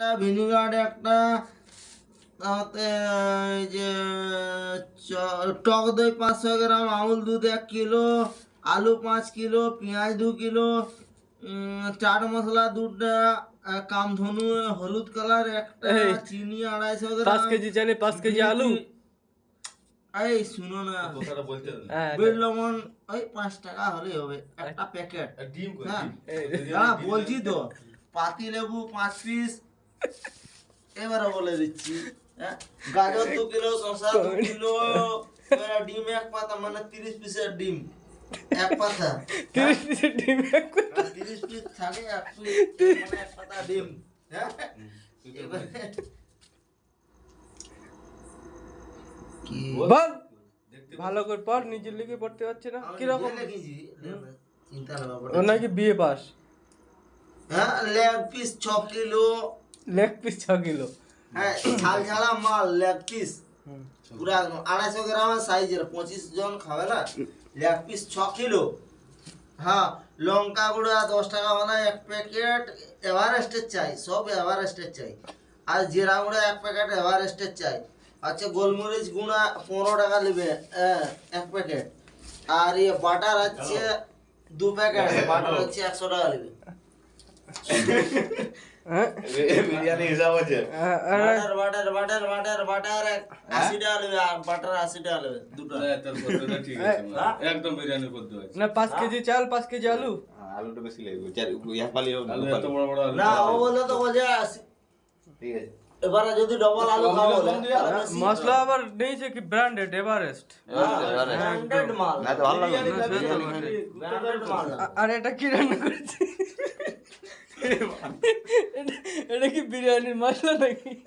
একটা ভিনিগার একটা তাতে এই যে টক দই পাঁচশো গ্রাম আমুল দুধ এক কিলো আলু পাঁচ কিলো পেঁয়াজ দু কিলো চাট মশলা দুটা কামধনু হলুদ কালার একটা চিনি আড়াইশো পাঁচ কেজি চালে পাঁচ কেজি আলু। এই শুনো না। কথাটা বলতে হবে। হ্যাঁ লবণ ওই পাঁচ টাকা হলেই হবে একটা প্যাকেট। ডিম হ্যাঁ। হ্যাঁ বলছি তো পাতি লেবু পাঁচ পিস এবারে বলে দিচ্ছি হ্যাঁ, গাজর দু কিলো শসা দু কিলো ডিম এক পাতা মানে তিরিশ পিসের ডিম এক পাতা। তিরিশ পিসের ডিম এক করে। আর তিরিশ পিস থাকে এক পিস মানে এক পাতা ডিম হ্যাঁ? এবারে বল। ভালো করে পড় নিজের লিখে পড়তে পারছি না। কীরকম? নিজে লিখেছি, চিন্তা না ও নাকি বিয়ে পাস? হ্যাঁ লেগ পিস ছ কিলো লেগ পিস ছ কিলো। হ্যাঁ ঝাল ঝালা মাল লেগ পিস। পুরা আড়াইশো গ্রামের সাইজের পঁচিশ জন খাবে না? লেগ পিস ছ কিলো। হ্যাঁ লঙ্কা গুঁড়া দশ টাকা বানা এক প্যাকেট এভারেস্টের চাই সব এভারেস্টের চাই। আর জিরা গুঁড়া এক প্যাকেট এভারেস্টের চাই। আচ্ছা গোলমরিচ গুঁড়া পনেরো টাকা নেবে হ্যাঁ, এক প্যাকেট। আর ইয়ে বাটার হচ্ছে দু প্যাকেট বাটার। হচ্ছে একশো টাকা নেবে। হ্যাঁ বিরিয়ানি হিসাব আছে আ- আরে, বাটার বাটার বাটার বাটার টাকা নেবে দুটো। একদম বিরিয়ানির পদ্ধতি না পাঁচ কেজি চাল পাঁচ কেজি আলু আলুটা বেশি লাগবে চার এক পালি না, আলু এত বড় বড় আলু না ও বলে তো ঠিক আছে এবারে যদি ডবল আলু খাও। মশলা আবার নিয়েছে কি ব্র্যান্ডেড এভারেস্ট মাল না তো ভালো মাল আর এটা কি রান্না করেছে এটা কি বিরিয়ানির মশলা নাকি?